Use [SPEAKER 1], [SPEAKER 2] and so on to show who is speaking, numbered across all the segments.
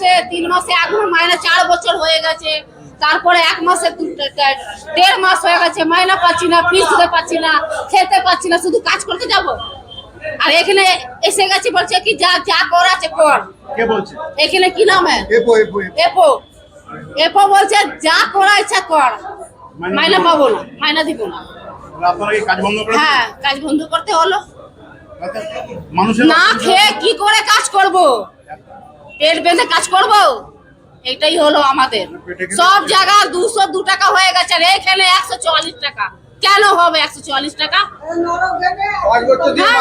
[SPEAKER 1] গেছে তিন মাসে এখন মাইনে চার বছর হয়ে গেছে। তারপরে এক মাসে দেড় মাস হয়ে গেছে মাইনা পাচ্ছি না ফিস দিতে পাচ্ছি না খেতে পাচ্ছি না শুধু কাজ করতে যাব। আর এখানে এসে গেছি বলছে কি যা যা কর আছে কর। এখানে কি নাম
[SPEAKER 2] এপো এপো
[SPEAKER 1] বলছে যা করা ইচ্ছা কর।
[SPEAKER 2] মাইনা।
[SPEAKER 1] পাবো না মাইনা দিব না।
[SPEAKER 2] কাজ বন্ধ
[SPEAKER 1] হ্যাঁ কাজ বন্ধ করতে হলো। না খেয়ে কি করে পেট বেঁধে কাজ করব? এটাই হলো আমাদের। সব জায়গা দুশো দু টাকা হয়ে গেছে আর এখানে একশো চুয়াল্লিশ টাকা। কেন হবে একশো চুয়াল্লিশ টাকা? হ্যাঁ।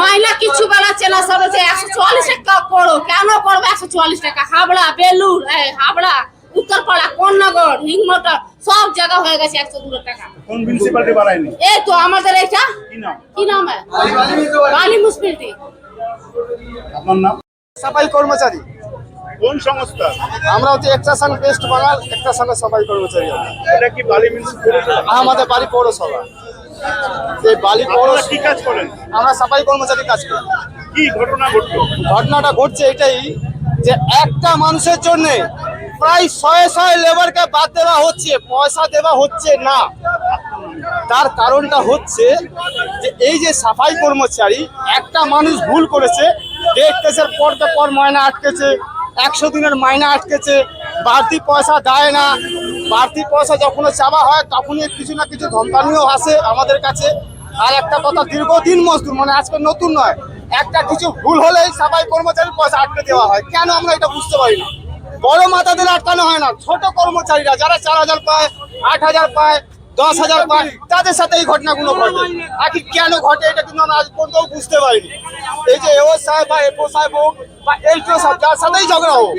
[SPEAKER 1] মাইনা কিছু বেড়াচ্ছে না সব হচ্ছে একশো চুয়াল্লিশ টাকা করো কেন করব একশো চুয়াল্লিশ টাকা? হাবড়া বেলুর হাবড়া উত্তরপাড়া কোন্নগর হিংমটর সব জায়গা হয়ে গেছে একশো দু টাকা।
[SPEAKER 2] কোন মিউনিসিপালিটি বাড়ায়নি?
[SPEAKER 1] এই তো আমাদের এটা
[SPEAKER 2] কি নাম?
[SPEAKER 1] কি নাম?
[SPEAKER 3] বালি
[SPEAKER 1] মুসপিলিটি
[SPEAKER 2] আপনার নাম?
[SPEAKER 4] সাফাই কর্মচারী।
[SPEAKER 2] কোন সংস্থা?
[SPEAKER 4] আমরা হচ্ছে একটা সঙ্গে বেস্ট বাঙাল একটা সঙ্গে সাফাই কর্মচারী
[SPEAKER 2] এটা কি বালি মিউনিসিপালিটি
[SPEAKER 4] আমাদের বাড়ি পৌরসভা। এই বালি পৌরসভা
[SPEAKER 2] কি কাজ করেন?
[SPEAKER 4] আমরা সাফাই কর্মচারী কাজ করি।
[SPEAKER 2] কি ঘটনা ঘটলো?
[SPEAKER 4] ঘটনাটা ঘটছে এটাই যে একটা মানুষের জন্য প্রায় শয়ে শয়ে লেবারকে বাদ দেওয়া হচ্ছে পয়সা দেওয়া হচ্ছে না। তার কারণটা হচ্ছে যে এই যে সাফাই কর্মচারী একটা মানুষ ভুল করেছে ডেট কেসের পর তো পর ময়না আটকেছে, একশো দিনের মাইনা আটকেছে, বাড়তি পয়সা দেয় না। বাড়তি পয়সা যখন চাওয়া হয়, তখনই কিছু না কিছু ধমকানিও আসে আমাদের কাছে। আর একটা কথা, দীর্ঘদিন মজদুর মানে আজকে নতুন নয়, একটা কিছু ভুল হলেই সাফাই কর্মচারীর পয়সা আটকে দেওয়া হয়। কেন আমরা এটা বুঝতে পারি না? বড় মাতাদের আটকানো হয় না, ছোট কর্মচারীরা, যারা চার হাজার পায়, আট হাজার পায় দশ হাজার তাদের সাথে এই ঘটনাগুলো ঘটে। কি কেন ঘটে এটা কিন্তু আমরা আজ পর্যন্ত বুঝতে পারিনি। এই যে এও সাহেব বা এপো সাহেব হোক বা এলটিও সাহেব, যার সাথেই ঝগড়া হোক,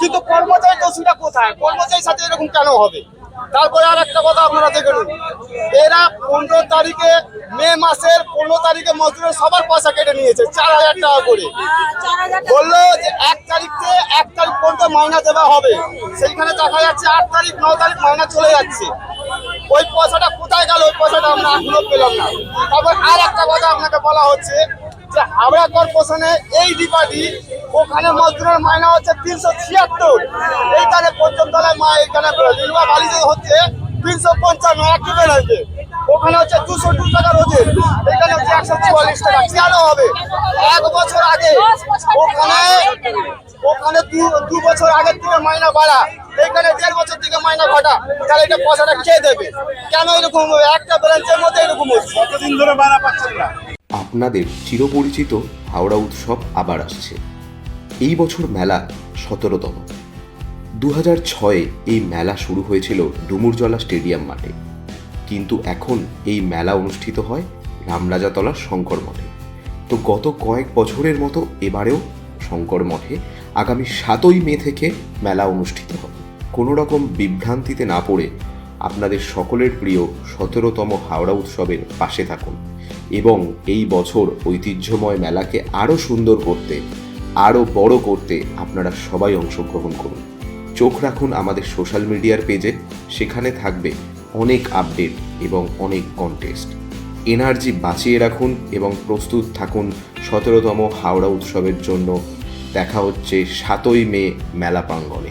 [SPEAKER 4] কিন্তু কর্মচারী দোষীটা কোথায়? কর্মচারীর সাথে এরকম কেন হবে? তারপরে আর একটা কথা আপনারা দেখে নিন। এরা পনেরো তারিখে মে মাসের পনেরো তারিখে মজদুরের সবার পয়সা কেটে নিয়েছে, চার হাজার টাকা করে। বলল যে এক তারিখে, এক তারিখ পর্যন্ত মাইনা দেওয়া হবে। সেইখানে দেখা যাচ্ছে আট তারিখ ন তারিখ মাইনা চলে যাচ্ছে। ওই পয়সাটা কোথায় গেল? ওই পয়সাটা আমরা এখনও পেলাম না। তারপর আর একটা কথা আপনাকে বলা হচ্ছে যে হাওড়া কর্পোরেশনে এই ডিপার্টি ওখানে মজদুরের মাইনা হচ্ছে তিনশো ছিয়াত্তর। এইখানে পর্যন্ত মা এখানে লিলুয়া বালিতে হচ্ছে তিনশো পঞ্চান্ন একই বেরোচ্ছে ওখানে হচ্ছে দুশো দু টাকা রোজের এখানে হচ্ছে একশো চুয়াল্লিশ টাকা। কেন হবে? এক বছর আগে। ওখানে ওখানে দু বছর আগের থেকে মাইনা বাড়া। এখানে দেড় বছর থেকে মাইনা ঘটা তাহলে এটা পয়সাটা কে দেবে? কেন এরকম হবে? একটা ব্রাঞ্চের মধ্যে এরকম হচ্ছে।
[SPEAKER 2] কতদিন ধরে ভাড়া পাচ্ছেন না?
[SPEAKER 5] আপনাদের চিরপরিচিত হাওড়া উৎসব আবার আসছে। এই বছর মেলা সতেরোতম। দু হাজার ছয়ে এই মেলা শুরু হয়েছিল ডুমুরজলা স্টেডিয়াম মাঠে। কিন্তু এখন এই মেলা অনুষ্ঠিত হয় রামরাজাতলার শঙ্কর মঠে। তো গত কয়েক বছরের মতো এবারেও শঙ্কর মঠে আগামী সাতই মে থেকে মেলা অনুষ্ঠিত হবে। কোনো রকম বিভ্রান্তিতে না পড়ে আপনাদের সকলের প্রিয় সতেরোতম হাওড়া উৎসবের পাশে থাকুন এবং এই বছর ঐতিহ্যময় মেলাকে আরও সুন্দর করতে, আরও বড় করতে আপনারা সবাই অংশগ্রহণ করুন। চোখ রাখুন আমাদের সোশ্যাল মিডিয়ার পেজে, সেখানে থাকবে অনেক আপডেট এবং অনেক কন্টেস্ট এনার্জি বাঁচিয়ে রাখুন এবং প্রস্তুত থাকুন সতেরোতম হাওড়া উৎসবের জন্য। দেখা হচ্ছে সাতই মে মেলা প্রাঙ্গণে।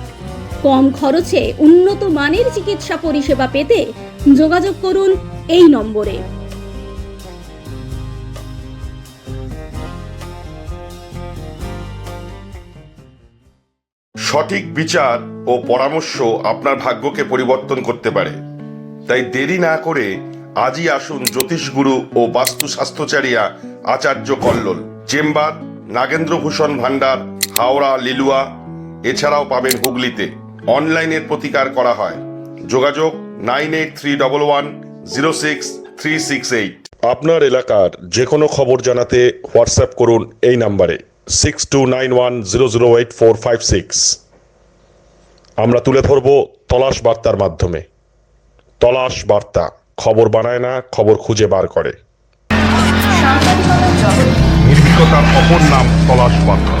[SPEAKER 6] কম খরচে উন্নত মানের চিকিৎসা পরিষেবা পেতে যোগাযোগ করুন এই নম্বরে।
[SPEAKER 7] সঠিক বিচার ও পরামর্শ আপনার ভাগ্যকে পরিবর্তন করতে পারে। তাই দেরি না করে আজই আসুন জ্যোতিষগুরু ও বাস্তু স্বাস্থ্যচারিয়া আচার্য কল্লোল, চেম্বার, নাগেন্দ্রভূষণ ভান্ডার হাওড়া, লিলুয়া। এছাড়াও পাবেন হুগলিতে। অনলাইনের প্রতিকার করা হয়। যোগাযোগ nine eight three double one zero six three six eight. আপনার এলাকার যে কোনো খবর জানাতে হোয়াটসঅ্যাপ করুন এই নাম্বারে six two nine one zero zero eight four five six আমরা তুলে ধরব তলাশ বার্তার মাধ্যমে। তলাশ বার্তা খবর বানায় না খবর খুঁজে বার করে। নির্ভীকতার অপর নাম তলাশ বার্তা।